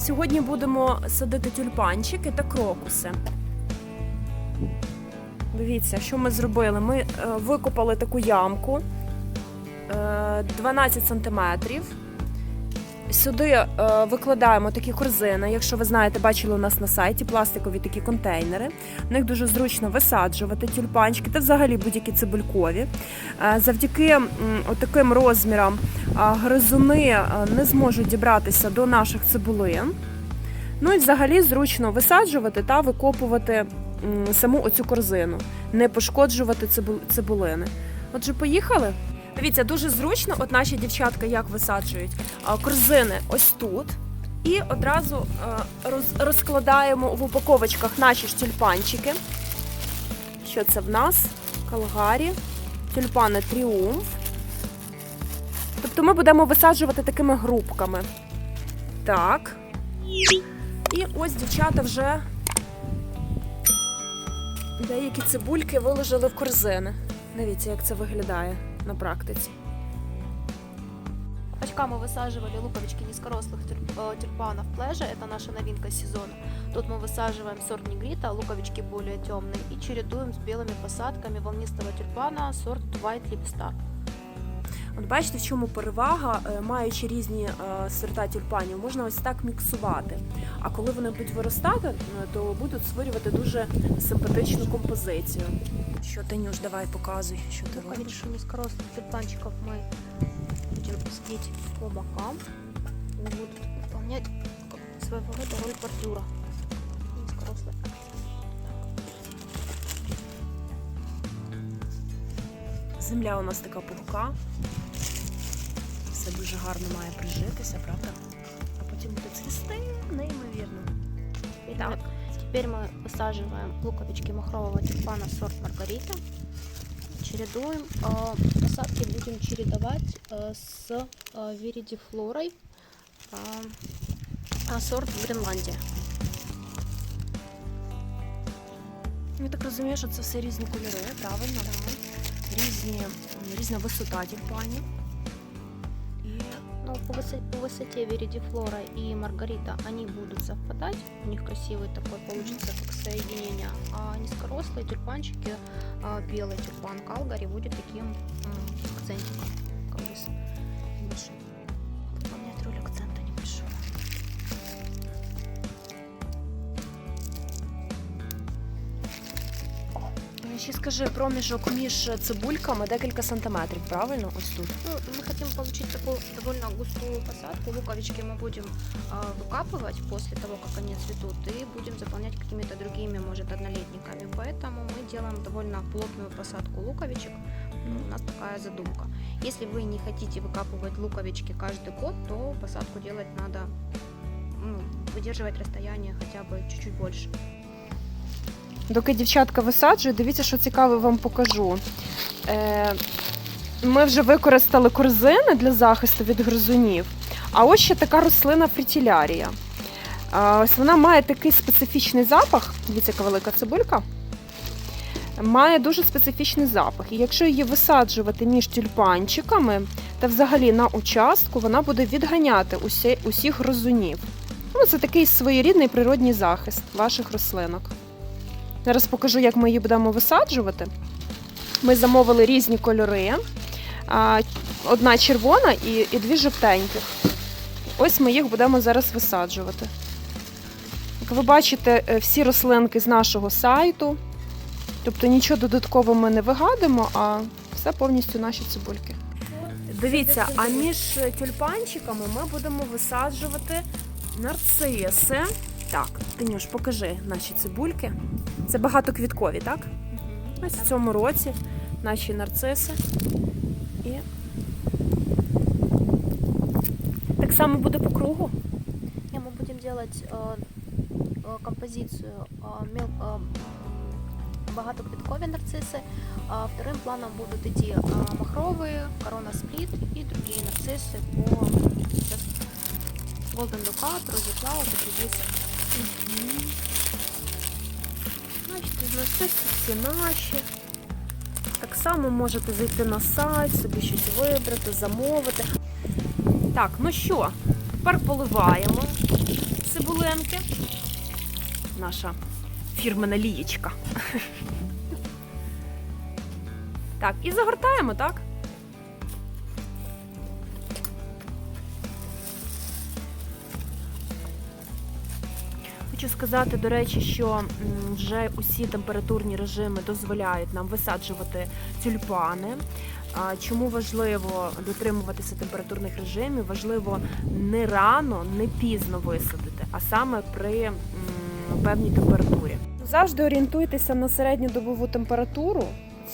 Сьогодні будемо садити тюльпанчики та крокуси. Дивіться, що ми зробили. Ми е, викопали таку ямку е, 12 сантиметрів. Сюди е, викладаємо такі корзини. Якщо ви знаєте, бачили у нас на сайті пластикові такі контейнери. В них дуже зручно висаджувати тюльпанчики та взагалі будь-які цибулькові. Е, Завдяки таким розмірам а, гризуни е, не зможуть дібратися до наших цибулин. Ну і взагалі зручно висаджувати та викопувати саму оцю корзину, не пошкоджувати цибу- цибулини. Отже, поїхали. Дивіться, дуже зручно, от наші дівчатка як висаджують корзини ось тут. І одразу розкладаємо в упаковочках наші ж тюльпанчики. Що це в нас? Калгарі, тюльпани Тріумф. Тобто ми будемо висаджувати такими групками. Так. І ось дівчата вже деякі цибульки виложили в корзини. Дивіться, як це виглядає на практиці. Пачками высаживали луковички низкорослых тюль- э, тюльпанов плежа, это наша новинка сезона. Тут мы высаживаем сорт негрита, луковички более темные, и чередуем с белыми посадками волнистого тюльпана сорт White Lipstar. От бачите, в чому перевага, Е, маючи різні е, сорта тюльпанів, можна ось так міксувати. А коли вони будуть виростати, е, то будуть створювати дуже симпатичну композицію. Що Танюш, давай показуй, що ти робиш. Луковички низкорослых тюльпанчиков мы будем садить по бокам. Они будут выполнять как своего рода роль бордюра. Низкорослые. Земля у нас така пухка. Все дуже гарно має прижитися, правда? А потім буде цвісти неймовірно. Теперь, Так. мы, теперь мы высаживаем луковички махрового тюльпана сорт Маргарита. Чередуем. э, посадки будем чередовать э, с э, виридифлорой э, а, сорт Гренландия. Я так розумію, що це все різні кольори, правильно? Різні, різна висота тюльпанів. По, высо- по высоте виридифлора и Маргарита они будут совпадать. У них красивый такой получится как соединение. А низкорослые тюльпанчики, а, белый тюльпан Калгари будет таким акцентиком. ще скажи, проміжок між цибульками декілька сантиметрів, правильно? Ось тут. Ну, мы хотим получить такую довольно густую посадку. Луковички мы будем а, выкапывать после того, как они цветут, и будем заполнять какими-то другими, может, однолетниками. Поэтому мы делаем довольно плотную посадку луковичек. Ну, У нас такая задумка. Если вы не хотите выкапывать луковички каждый год, то посадку делать надо, ну, выдерживать расстояние хотя бы чуть-чуть больше. Доки дівчатка висаджують, дивіться, що цікаве вам покажу. Е, ми вже використали корзини для захисту від гризунів. А ось ще така рослина фрітілярія. Ось вона має такий специфічний запах. Дивіться, яка велика цибулька. Має дуже специфічний запах. І якщо її висаджувати між тюльпанчиками та взагалі на участку, вона буде відганяти усі, усіх гризунів. Ну, це такий своєрідний природній захист ваших рослинок. Зараз покажу, як ми її будемо висаджувати. Ми замовили різні кольори. Одна червона і, і дві жовтеньких. Ось ми їх будемо зараз висаджувати. Як ви бачите, е, всі рослинки з нашого сайту. Тобто нічого додатково ми не вигадуємо, а все повністю наші цибульки. Дивіться, а між тюльпанчиками ми будемо висаджувати нарциси. Так, Танюш, покажи наші цибульки. Це багатоквіткові, так? Ось в цьому році наші нарциси. І так само буде по кругу. Не, мы будем делать э, э, композицию э, мел, э, м, богатоквитковые нарциссы. А вторым планом будут идти э, махровые, корона сплит и другие нарциссы по сейчас Golden Ducat, Rosy Cloud и другие сорта. Бачите, нарциси всі наші. Так само можете зайти на сайт, собі щось вибрати, замовити. Так, ну що, тепер поливаємо. цибуленки. Наша фірмена лієчка. Так, і загортаємо, так? Хочу сказати, до речі, що вже усі температурні режими дозволяють нам висаджувати тюльпани. Чому важливо дотримуватися температурних режимів? Важливо не рано, не пізно висадити, а саме при певній температурі. Завжди орієнтуйтеся на середньодобову температуру.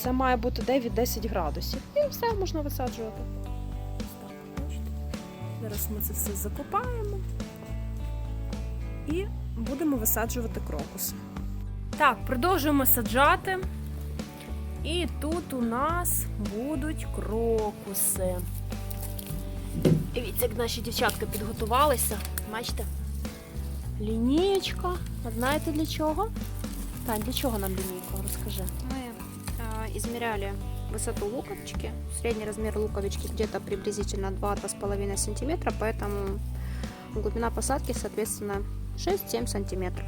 Це має бути 9-10 градусів. І все можна висаджувати. Зараз ми це все закопаємо і будемо висаджувати крокуси. Так, продовжуємо саджати. І тут у нас будуть крокуси. Дивіться, як наші дівчатка підготувалися. Бачите? Лінієчка. А знаєте для чого? Тань, для чого нам лінійка? Розкажи. Мы а, измеряли высоту луковички. Средний размер луковички где-то приблизительно 2-2,5 сантиметра, поэтому глубина посадки, соответственно, 6-7 сантиметров.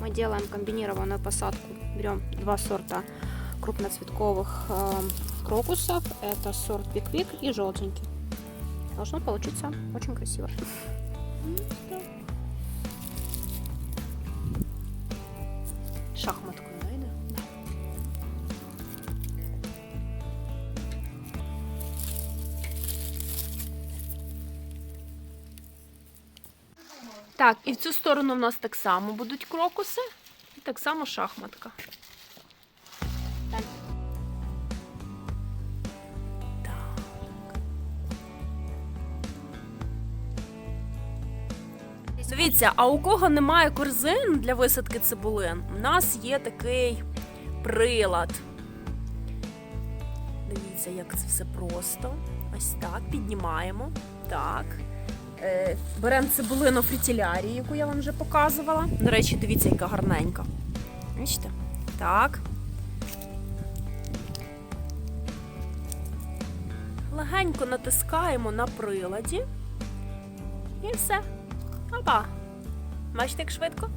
Мы делаем комбинированную посадку. Берем два сорта крупноцветковых э, крокусов. Это сорт Пиквик и желтенький. Должно получиться очень красиво. Так, і в цю сторону в нас так само будуть крокуси, і так само шахматка. Так. Дивіться, а у кого немає корзин для висадки цибулин, у нас є такий прилад. Дивіться, як це все просто. Ось так, піднімаємо. Так. Е, беремо цибулину фрітілярі, яку я вам вже показувала. До речі, дивіться, яка гарненька. Бачите? Так. Легенько натискаємо на приладі. І все. Опа. Бачите, як швидко?